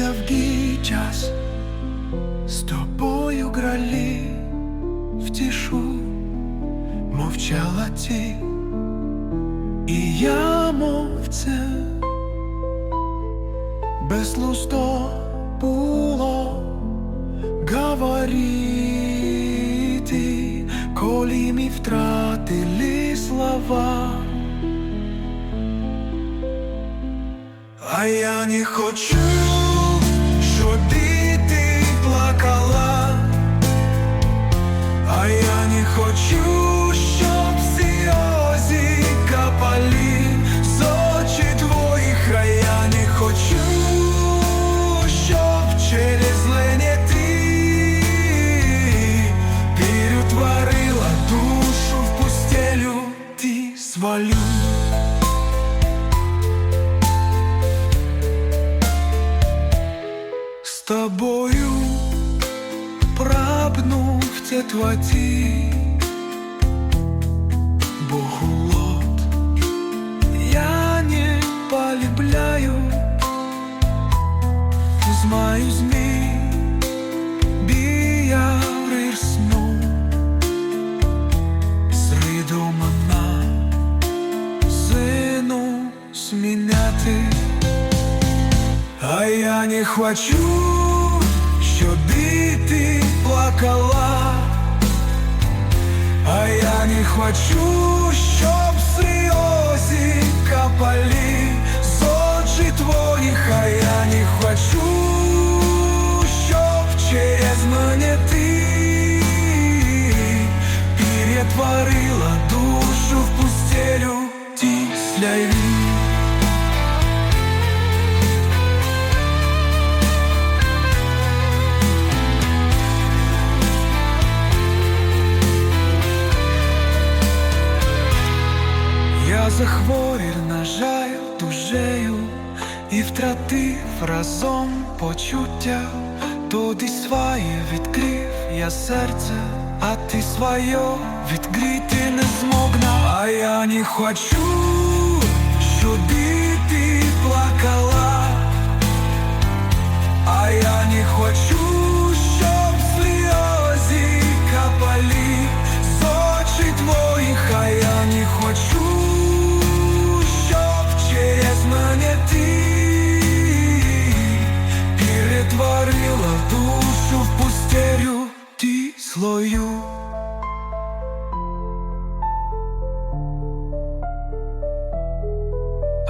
тяжкий час з тобою грали в тишу, мовчала ти, і я мовцем безлусто було говорити, коли ми втратили слова. А я не хочу, хочу, щоб сльози капали з очі твоїх, а я не хочу, щоб через лені ти перетворила душу в пустелю, ти свалю. З тобою прабнув теплоті Богулот Я не полюбляю. Знаю змій Бія сну Зриду мана Сину зміняти а я не хочу, щоб ти плакала, а я не хочу, перетворила душу в пустелю, сляви. Я захворів, на жаль, дужею і втратив разом почуття, туди своє відкрив я серце, а ти своє відкрити не змогна. А я не хочу, слою.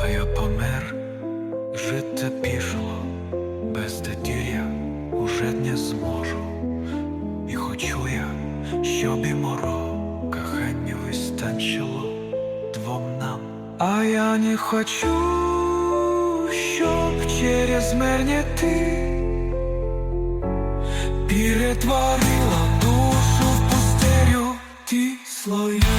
А я помер, жити пішло, без я уже не зможу. І хочу я, щоб і моро кохання вистачило двом нам. А я не хочу, щоб через мене ти перетворила душу